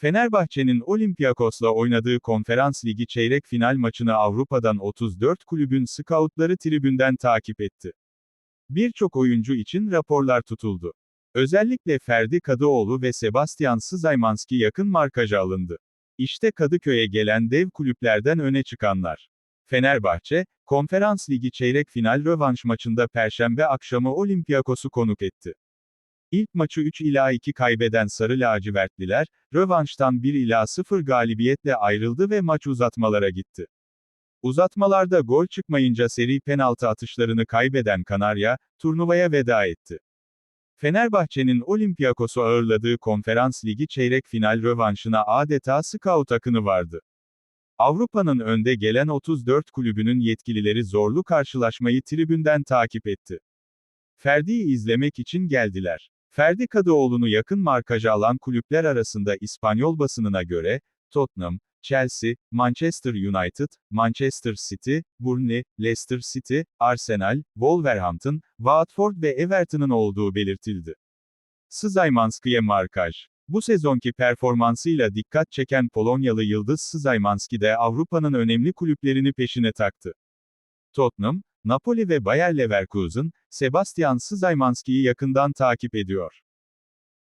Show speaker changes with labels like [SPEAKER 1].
[SPEAKER 1] Fenerbahçe'nin Olympiakos'la oynadığı Konferans Ligi çeyrek final maçını Avrupa'dan 34 kulübün scoutları tribünden takip etti. Birçok oyuncu için raporlar tutuldu. Özellikle Ferdi Kadıoğlu ve Sebastian Szymanski yakın markaja alındı. İşte Kadıköy'e gelen dev kulüplerden öne çıkanlar. Fenerbahçe, Konferans Ligi çeyrek final rövanş maçında Perşembe akşamı Olympiakos'u konuk etti. İlk maçı 3 ila 2 kaybeden Sarı Lacivertliler, rövanştan 1 ila 0 galibiyetle ayrıldı ve maç uzatmalara gitti. Uzatmalarda gol çıkmayınca seri penaltı atışlarını kaybeden Kanarya, turnuvaya veda etti. Fenerbahçe'nin Olympiakos'u ağırladığı Konferans Ligi çeyrek final rövanşına adeta scout akını vardı. Avrupa'nın önde gelen 34 kulübünün yetkilileri zorlu karşılaşmayı tribünden takip etti. Ferdi'yi izlemek için geldiler. Ferdi Kadıoğlu'nu yakın markaja alan kulüpler arasında İspanyol basınına göre, Tottenham, Chelsea, Manchester United, Manchester City, Burnley, Leicester City, Arsenal, Wolverhampton, Watford ve Everton'ın olduğu belirtildi. Szymanski'ye markaj. Bu sezonki performansıyla dikkat çeken Polonyalı yıldız Szymanski de Avrupa'nın önemli kulüplerini peşine taktı. Tottenham, Napoli ve Bayer Leverkusen, Sebastian Szymanski'yi yakından takip ediyor.